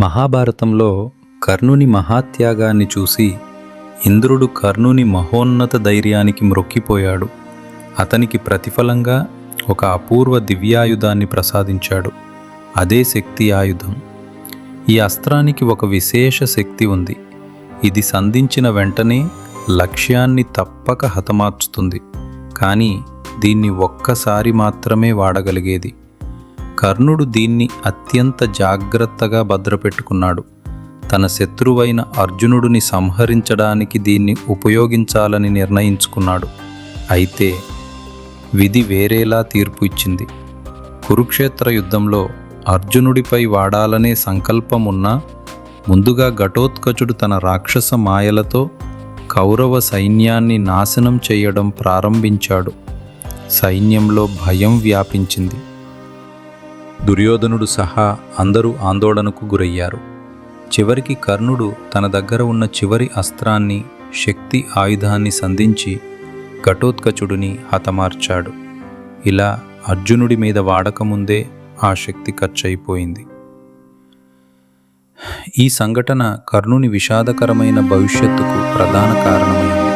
మహాభారతంలో కర్ణుని మహాత్యాగాన్ని చూసి ఇంద్రుడు కర్ణుని మహోన్నత ధైర్యానికి మ్రొక్కిపోయాడు అతనికి ప్రతిఫలంగా ఒక అపూర్వ దివ్యాయుధాన్ని ప్రసాదించాడు. అదే శక్తి ఆయుధం. ఈ అస్త్రానికి ఒక విశేష శక్తి ఉంది. ఇది సంధించిన వెంటనే లక్ష్యాన్ని తప్పక హతమార్చుతుంది. కానీ దీన్ని ఒక్కసారి మాత్రమే వాడగలిగేది. కర్ణుడు దీన్ని అత్యంత జాగ్రత్తగా భద్రపెట్టుకున్నాడు. తన శత్రువైన అర్జునుడిని సంహరించడానికి దీన్ని ఉపయోగించాలని నిర్ణయించుకున్నాడు. అయితే విధి వేరేలా తీర్పు ఇచ్చింది. కురుక్షేత్ర యుద్ధంలో అర్జునుడిపై వాడాలనే సంకల్పం ఉన్నా ముందుగా ఘటోత్కచుడు తన రాక్షస మాయలతో కౌరవ సైన్యాన్ని నాశనం చేయడం ప్రారంభించాడు. సైన్యంలో భయం వ్యాపించింది. దుర్యోధనుడు సహా అందరూ ఆందోళనకు గురయ్యారు. చివరికి కర్ణుడు తన దగ్గర ఉన్న చివరి అస్త్రాన్ని శక్తి ఆయుధాన్ని సంధించి ఘటోత్కచుడిని హతమార్చాడు. ఇలా అర్జునుడి మీద వాడకముందే ఆ శక్తి ఖర్చయిపోయింది. ఈ సంఘటన కర్ణుని విషాదకరమైన భవిష్యత్తుకు ప్రధాన కారణమైంది.